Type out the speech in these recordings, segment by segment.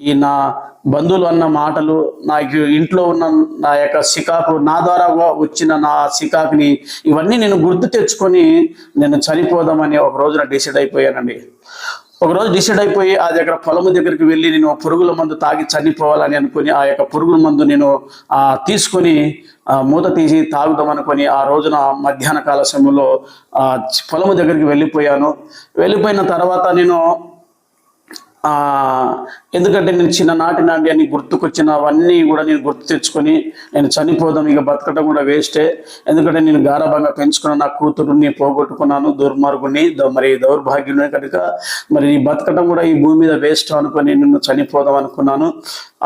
ఈ నా బంధువులు అన్న మాటలు నాకు ఇంట్లో ఉన్న నా యొక్క సికాకు నా ద్వారా వచ్చిన నా సికాకుని ఇవన్నీ నేను గుర్తు తెచ్చుకొని నేను చనిపోదామని ఒక రోజున డిసైడ్ అయిపోయానండి. ఒక రోజు డిసైడ్ అయిపోయి ఆ దగ్గర పొలము దగ్గరికి వెళ్ళి నేను పురుగుల మందు తాగి చనిపోవాలని అనుకుని ఆ యొక్క పురుగుల మందు నేను ఆ తీసుకొని మూత తీసి తాగుదాం అనుకొని ఆ రోజున మధ్యాహ్న కాల సమయంలో ఆ పొలము దగ్గరికి వెళ్ళిపోయాను. వెళ్ళిపోయిన తర్వాత నేను ఎందుకంటే నేను చిన్ననాటి నాటి అని గుర్తుకొచ్చినవన్నీ కూడా నేను గుర్తు తెచ్చుకొని నేను చనిపోదాం ఇక బతకడం కూడా వేస్టే. ఎందుకంటే నేను గారభంగా పెంచుకున్న నా కూతురుని పోగొట్టుకున్నాను దుర్మార్గుని మరి దౌర్భాగ్యుని కనుక. మరి ఈ బతకడం కూడా ఈ భూమి మీద వేస్ట్ అనుకుని నిన్ను చనిపోదాం అనుకున్నాను.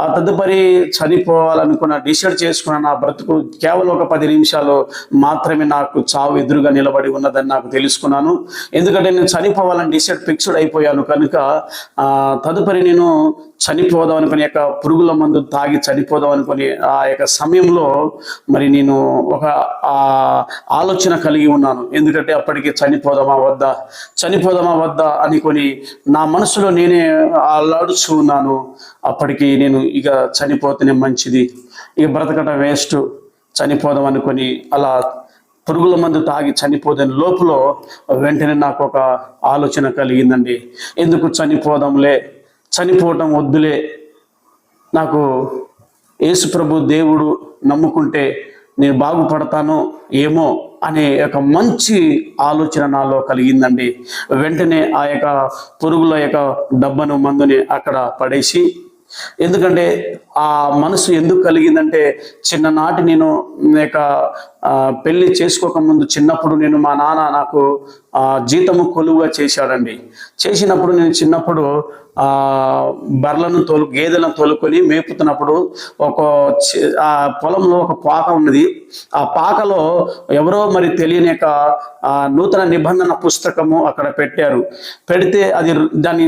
ఆ తదుపరి చనిపోవాలనుకున్న డిసైడ్ చేసుకున్న నా బ్రతుకు కేవలం ఒక పది నిమిషాలు మాత్రమే నాకు చావు ఎదురుగా నిలబడి ఉన్నదని నాకు తెలుసుకున్నాను. ఎందుకంటే నేను చనిపోవాలని డిసైడ్ ఫిక్స్డ్ అయిపోయాను కనుక ఆ తదుపరి నేను చనిపోదాం అనుకుని యొక్క పురుగుల మందు తాగి చనిపోదాం అనుకుని ఆ యొక్క సమయంలో మరి నేను ఒక ఆలోచన కలిగి ఉన్నాను. ఎందుకంటే అప్పటికి చనిపోదామా వద్దా? చనిపోదామా వద్దా అనుకొని నా మనసులో నేనే అల్లాడుచూ ఉన్నాను. అప్పటికి నేను ఇక చనిపోతేనే మంచిది. ఇక బ్రతకటం వేస్ట్. చనిపోదాం అనుకొని అలా పురుగుల మందు తాగి చనిపోదని లోపల వెంటనే నాకు ఒక ఆలోచన కలిగిందండి. ఎందుకు చనిపోదాంలే? చనిపోవటం వద్దులే. నాకు యేసు ప్రభు దేవుడు నమ్ముకుంటే నేను బాగుపడతాను ఏమో అనే ఒక మంచి ఆలోచన నాలో కలిగిందండి. వెంటనే ఆ యొక్క పురుగుల యొక్క డబ్బను మందుని అక్కడ పడేసి ఎందుకంటే ఆ మనసు ఎందుకు కలిగిందంటే చిన్ననాటి నేను యొక్క ఆ, పెళ్ళి చేసుకోక ముందు చిన్నప్పుడు నేను మా నాన్న నాకు ఆ, జీతము కొలువుగా చేశాడండి. చేసినప్పుడు నేను చిన్నప్పుడు బర్లను తోలు గేదెలను తోలుకొని మేపుతున్నప్పుడు ఒక ఆ పొలంలో ఒక పాక ఉన్నది. ఆ పాకలో ఎవరో మరి తెలియని యొక్క ఆ, నూతన నిబంధన పుస్తకము అక్కడ పెట్టారు. పెడితే అది దాన్ని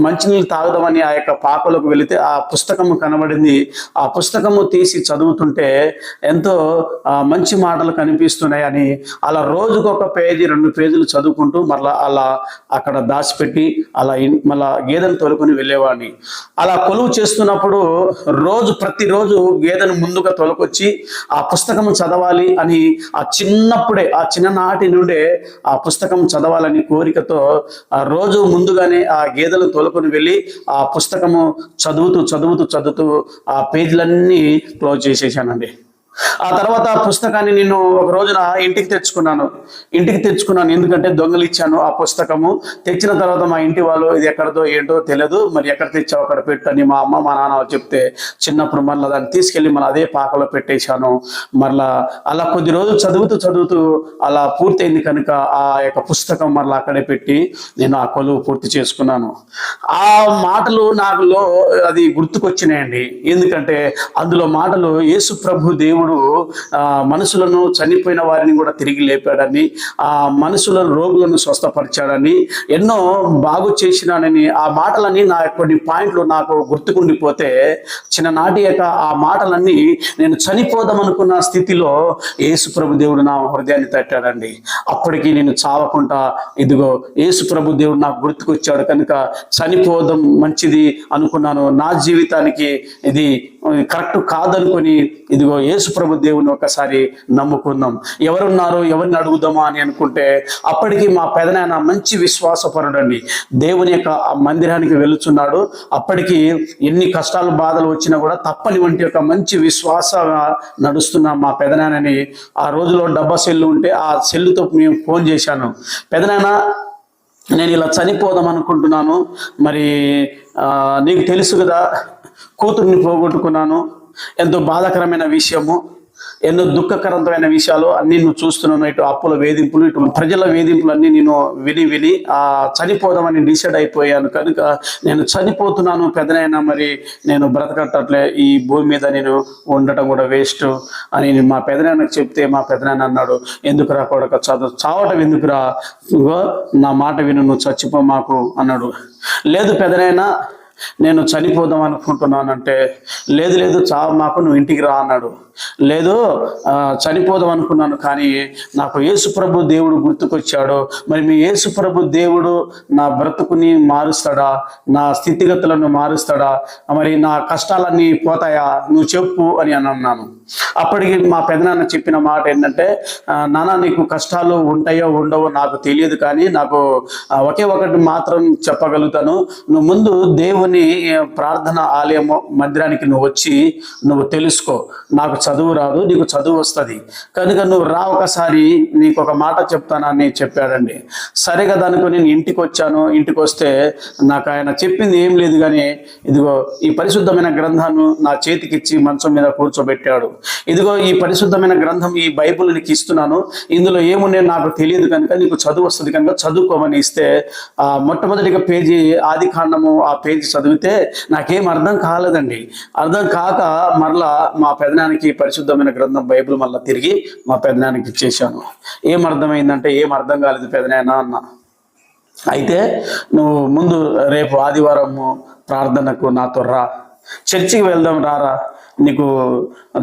మంచినీళ్ళు తాగుదామని ఆ యొక్క పాకలోకి వెళితే ఆ పుస్తకము కనబడింది. ఆ పుస్తకము తీసి చదువుతుంటే ఎంతో మంచి మాటలు కనిపిస్తున్నాయని అలా రోజుకు ఒక పేజీ రెండు పేజీలు చదువుకుంటూ మరలా అలా అక్కడ దాచిపెట్టి అలా మళ్ళా గేదెలతో తోలుకొని వెళ్ళేవాడిని. అలా కొలువు చేస్తున్నప్పుడు రోజు ప్రతిరోజు గేదెను ముందుగా తొలకొచ్చి ఆ పుస్తకం చదవాలి అని ఆ చిన్నప్పుడే ఆ చిన్ననాటి నుండే ఆ పుస్తకం చదవాలని కోరికతో ఆ రోజు ముందుగానే ఆ గేదెలు తోలుకొని వెళ్ళి ఆ పుస్తకము చదువుతూ చదువుతూ చదువుతూ ఆ పేజీలన్నీ క్లోజ్ చేసేసానండి. ఆ తర్వాత ఆ పుస్తకాన్ని నేను ఒక రోజున ఇంటికి తెచ్చుకున్నాను. ఇంటికి తెచ్చుకున్నాను ఎందుకంటే దొంగలు ఇచ్చాను ఆ పుస్తకము. తెచ్చిన తర్వాత మా ఇంటి వాళ్ళు ఇది ఎక్కడదో ఏంటో తెలియదు మరి ఎక్కడ తెచ్చావు అక్కడ పెట్టు అని మా అమ్మ మా నాన్న చెప్తే చిన్నప్పుడు మళ్ళీ దాన్ని తీసుకెళ్ళి మళ్ళీ అదే పాకలో పెట్టేశాను. మరలా అలా కొద్ది రోజులు చదువుతూ చదువుతూ అలా పూర్తయింది కనుక ఆ యొక్క పుస్తకం మరలా అక్కడే పెట్టి నేను ఆ కొలువు పూర్తి చేసుకున్నాను. ఆ మాటలు నాకులో అది గుర్తుకొచ్చినాయండి. ఎందుకంటే అందులో మాటలు యేసు ప్రభు దేవుడు ఆ మనుషులను చనిపోయిన వారిని కూడా తిరిగి లేపాడని ఆ మనుషులను రోగులను స్వస్థపరిచాడని ఎన్నో బాగు చేసినానని ఆ మాటలన్నీ నా కొన్ని పాయింట్లు నాకు గుర్తుకుండిపోతే చిన్ననాటి యొక్క ఆ మాటలన్నీ నేను చనిపోదాం అనుకున్న స్థితిలో యేసు ప్రభు దేవుడు నా హృదయాన్ని తట్టాడండి. అప్పటికి నేను చావకుండా ఇదిగో యేసు ప్రభు దేవుడు నాకు గుర్తుకొచ్చాడు కనుక చనిపోదాం మంచిది అనుకున్నాను. నా జీవితానికి ఇది కరెక్ట్ కాదనుకొని ఇదిగో యేసు ప్రభు దేవుని ఒకసారి నమ్ముకుందాం. ఎవరున్నారు ఎవరిని అడుగుదామా అని అనుకుంటే అప్పటికి మా పెదనాయన మంచి విశ్వాసపరుడండి. దేవుని యొక్క ఆ మందిరానికి వెళుచున్నాడు అప్పటికి ఎన్ని కష్టాలు బాధలు వచ్చినా కూడా తప్పని వంటి ఒక మంచి విశ్వాసంగా నడుస్తున్న మా పెదనాయనని ఆ రోజులో డబ్బా సెల్లు ఉంటే ఆ సెల్లుతో మేము ఫోన్ చేశాను. పెదనాయన నేను ఇలా చనిపోదాం అనుకుంటున్నాను. మరి నీకు తెలుసు కదా కూతుర్ని పోగొట్టుకున్నాను. ఎంతో బాధాకరమైన విషయము. ఎన్నో దుఃఖకరమైన విషయాలు అన్ని నువ్వు చూస్తున్నాను ఇటు అప్పుల వేధింపులు ఇటు ప్రజల వేధింపులు అన్ని నేను విని విని ఆ చనిపోదామని డిసైడ్ అయిపోయాను. కనుక నేను చనిపోతున్నాను పెదనైనా మరి నేను బ్రతకట్టట్లే. ఈ భూమి మీద నేను ఉండటం కూడా వేస్ట్ అని మా పెదనాన్నకు చెప్తే మా పెదనాన్న అన్నాడు. ఎందుకురా కొడక? చదువు చావటం ఎందుకురా? నా మాట విను నువ్వు చచ్చిపో మాకు అన్నాడు. లేదు పెదనైనా నేను చనిపోదాం అనుకుంటున్నానంటే లేదు లేదు చావు మాకు నువ్వు ఇంటికి రా అన్నాడు. లేదు చనిపోదాం అనుకున్నాను కానీ నాకు యేసుప్రభు దేవుడు గుర్తుకొచ్చాడు. మరి మీ యేసుప్రభు దేవుడు నా బ్రతుకుని మారుస్తాడా? నా స్థితిగతులను మారుస్తాడా? మరి నా కష్టాలన్నీ పోతాయా? నువ్వు చెప్పు అని అన్నాను. అప్పటికి మా పెదనాన్న చెప్పిన మాట ఏంటంటే నానా నాన్న నీకు కష్టాలు ఉంటాయో ఉండవో నాకు తెలియదు కానీ నాకు ఒకే ఒకటి మాత్రం చెప్పగలుగుతాను. నువ్వు ముందు దేవుని దేవుని ప్రార్థన ఆలయము మందిరానికి నువ్వు వచ్చి నువ్వు తెలుసుకో. నాకు చదువు రాదు నీకు చదువు వస్తుంది. కనుక నువ్వు రా ఒకసారి నీకు ఒక మాట చెప్తానని చెప్పాడండి. సరే కదా అనుకుని నేను ఇంటికి వచ్చాను. ఇంటికి వస్తే నాకు ఆయన చెప్పింది ఏం లేదు కానీ ఇదిగో ఈ పరిశుద్ధమైన గ్రంథాన్ని నా చేతికిచ్చి మంచం మీద కూర్చోబెట్టాడు. ఇదిగో ఈ పరిశుద్ధమైన గ్రంథం ఈ బైబిల్ నీకు ఇస్తున్నాను. ఇందులో ఏమున్నాయో నాకు తెలియదు కనుక నీకు చదువు వస్తుంది కనుక చదువుకోమని ఇస్తే ఆ మొట్టమొదటిగా పేజీ ఆది కాండము ఆ పేజీ చదివితే నాకేం అర్థం కాలేదండి. అర్థం కాక మరలా మా పెదనానికి పరిశుద్ధమైన గ్రంథం బైబిల్ మళ్ళీ తిరిగి మా పెదనానికి ఇచ్చేసాను ఏం అర్థమైందంటే ఏం అర్థం కాలేదు పెదనాయన అన్న. అయితే నువ్వు ముందు రేపు ఆదివారము ప్రార్థనకు నాతో రా. చర్చికి వెళ్దాం రారా. నీకు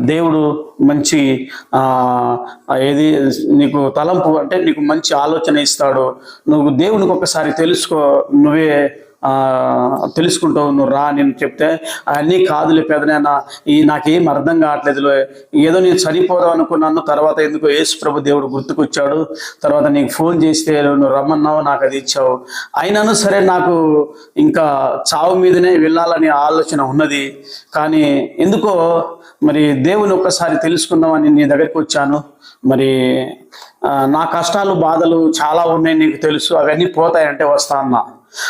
దేవుడు మంచి ఆ, ఏది నీకు తలంపు అంటే నీకు మంచి ఆలోచన ఇస్తాడు. నువ్వు దేవునికి ఒకసారి తెలుసుకో. నువ్వే తెలుసుకుంటావు నువ్వు రా నేను చెప్తే అన్నీ కాదులే పెదనైనా ఈ నాకేం అర్థం కావట్లేదు ఏదో నేను చనిపోదాం అనుకున్నాను తర్వాత ఎందుకో యేసు ప్రభు దేవుడు గుర్తుకొచ్చాడు. తర్వాత నీకు ఫోన్ చేస్తే నువ్వు రమ్మన్నావు నాకు అది ఇచ్చావు. అయినాను సరే నాకు ఇంకా చావు మీదనే వెళ్ళాలనే ఆలోచన ఉన్నది. కానీ ఎందుకో మరి దేవుని ఒక్కసారి తెలుసుకుందామని నీ దగ్గరికి వచ్చాను. మరి నా కష్టాలు బాధలు చాలా ఉన్నాయి నీకు తెలుసు. అవన్నీ పోతాయంటే వస్తా అన్నా.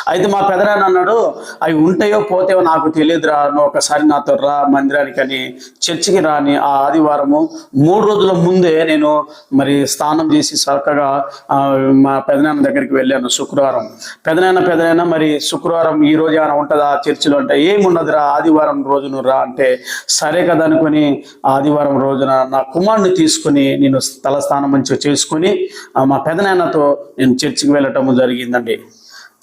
అయితే మా పెదనాన్న అన్నాడు అవి ఉంటాయో పోతాయో నాకు తెలియదురా నువ్వు ఒకసారి నాతో రా మందిరానికి అని చర్చికి రాని ఆ ఆదివారము మూడు రోజుల ముందే నేను మరి స్నానం చేసి చక్కగా ఆ, మా పెదనాన్న దగ్గరికి వెళ్ళాను శుక్రవారం. పెదనాన్న పెదనాన్న మరి శుక్రవారం ఈ రోజు ఏమైనా ఉంటుందా? చర్చిలో అంటే ఏమున్నదిరా ఆదివారం రోజును రా అంటే సరే కదా అనుకుని ఆదివారం రోజున నా కుమారుని తీసుకుని నేను తల స్నానం మంచిగా చేసుకుని మా పెదనాన్నతో నేను చర్చికి వెళ్ళటం జరిగిందండి.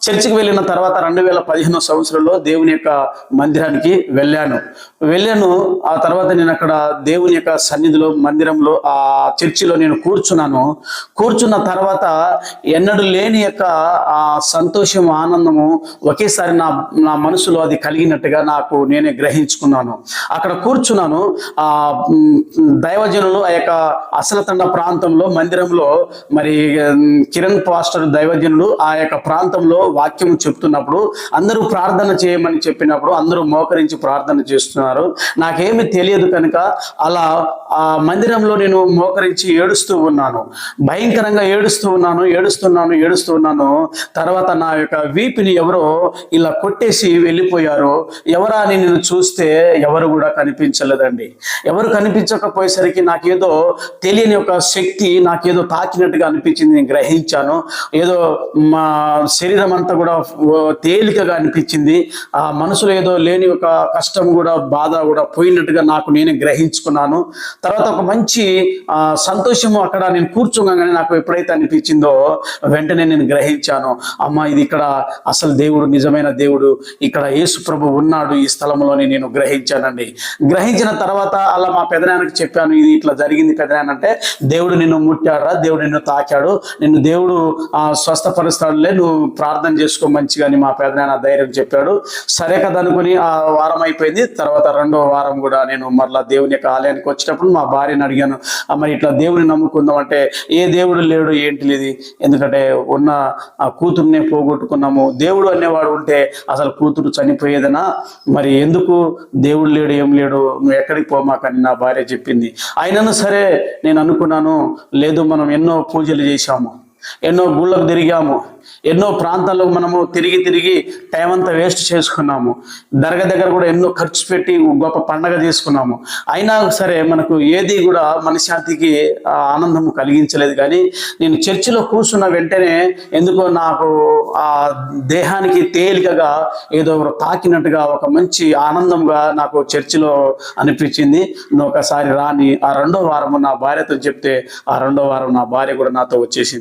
చర్చికి వెళ్ళిన తర్వాత రెండు వేల పదిహేనో సంవత్సరంలో దేవుని యొక్క మందిరానికి వెళ్ళాను. వెళ్ళాను ఆ తర్వాత నేను అక్కడ దేవుని యొక్క సన్నిధిలో మందిరంలో ఆ చర్చిలో నేను కూర్చున్నాను. కూర్చున్న తర్వాత ఎన్నడూ లేని యొక్క ఆ సంతోషం ఆనందము ఒకేసారి నా నా మనసులో అది కలిగినట్టుగా నాకు నేనే గ్రహించుకున్నాను. అక్కడ కూర్చున్నాను ఆ దైవజనులు ఆ యొక్క అసలతండ ప్రాంతంలో మందిరంలో మరి కిరణ్ పాస్టర్ దైవజనులు ఆ యొక్క ప్రాంతంలో వాక్యం చెప్తున్నప్పుడు అందరూ ప్రార్థన చేయమని చెప్పినప్పుడు అందరూ మోకరించి ప్రార్థన చేస్తున్నారు. నాకేమి తెలియదు కనుక అలా ఆ మందిరంలో నేను మోకరించి ఏడుస్తూ ఉన్నాను. భయంకరంగా ఏడుస్తూ ఉన్నాను ఏడుస్తున్నాను ఏడుస్తూ ఉన్నాను. తర్వాత నా యొక్క వీపిని ఎవరో ఇలా కొట్టేసి వెళ్ళిపోయారు. ఎవరా అని నేను చూస్తే ఎవరు కూడా కనిపించలేదండి. ఎవరు కనిపించకపోయేసరికి నాకేదో తెలియని ఒక శక్తి నాకేదో తాకినట్టుగా అనిపించింది. నేను గ్రహించాను. ఏదో మా శరీరం అంతా కూడా తేలికగా అనిపించింది. ఆ మనసులో ఏదో లేని ఒక కష్టం కూడా బాధ కూడా పోయినట్టుగా నాకు నేను గ్రహించుకున్నాను. తర్వాత ఒక మంచి ఆ, సంతోషము అక్కడ నేను కూర్చోగానే నాకు ఎప్పుడైతే అనిపించిందో వెంటనే నేను గ్రహించాను. అమ్మ ఇది ఇక్కడ అసలు దేవుడు నిజమైన దేవుడు ఇక్కడ యేసు ప్రభు ఉన్నాడు ఈ స్థలంలోని నేను గ్రహించానండి. గ్రహించిన తర్వాత అలా మా పెదనాన్నకి చెప్పాను ఇది ఇట్లా జరిగింది పెదనాన్న అంటే దేవుడు నిన్ను ముట్టాడా దేవుడు నిన్ను తాకాడు నిన్ను దేవుడు ఆ స్వస్థపరుస్తాడులే నువ్వు ప్రార్థన చేసుకో మంచిగా అని మా పెదనాన్న ధైర్యం చెప్పాడు. సరే కదా అనుకుని ఆ వారం అయిపోయింది. తర్వాత రెండో వారం కూడా నేను మరలా దేవుని యొక్క ఆలయానికి వచ్చినప్పుడు మా భార్యని అడిగాను మరి ఇట్లా దేవుని నమ్ముకుందాం అంటే ఏ దేవుడు లేడు? ఏంటి లేదు? ఎందుకంటే ఉన్న ఆ కూతుర్నే పోగొట్టుకున్నాము. దేవుడు అనేవాడు ఉంటే అసలు కూతురు చనిపోయేదనా? మరి ఎందుకు దేవుడు లేడు? ఏం లేడు? నువ్వు ఎక్కడికి పోమాకని నా భార్య చెప్పింది. అయినను సరే నేను అనుకున్నాను లేదు మనం ఎన్నో పూజలు చేశాము. ఎన్నో గుళ్ళకు తిరిగాము. ఎన్నో ప్రాంతాల్లో మనము తిరిగి తిరిగి టైం అంతా వేస్ట్ చేసుకున్నాము. దర్గా దగ్గర కూడా ఎన్నో ఖర్చు పెట్టి గొప్ప పండగ చేసుకున్నాము అయినా సరే మనకు ఏది కూడా మనశ్శాంతికి ఆ, ఆనందం కలిగించలేదు. కానీ నేను చర్చిలో కూర్చున్న వెంటనే ఎందుకో నాకు ఆ దేహానికి తేలికగా ఏదో ఒకటి తాకినట్టుగా ఒక మంచి ఆనందంగా నాకు చర్చిలో అనిపించింది. నువ్వు ఒకసారి రాని ఆ రెండో వారము నా భార్యతో చెప్తే ఆ రెండో వారం నా భార్య కూడా నాతో వచ్చేసింది.